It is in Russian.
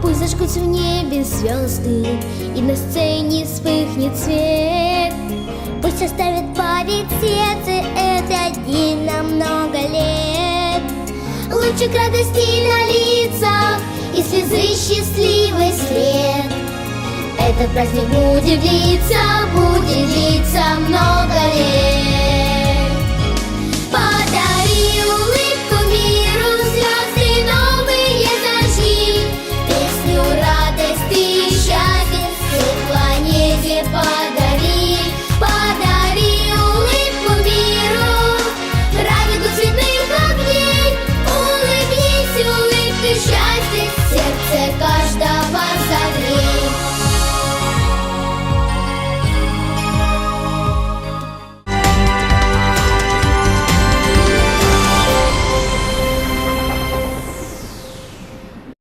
Пусть зажгутся в небе звезды И на сцене вспыхнет свет. Пусть оставит память сердце Этот день на много лет. Лучик радости на лицах И слезы счастливый след. Этот праздник будет длиться Будет длиться Це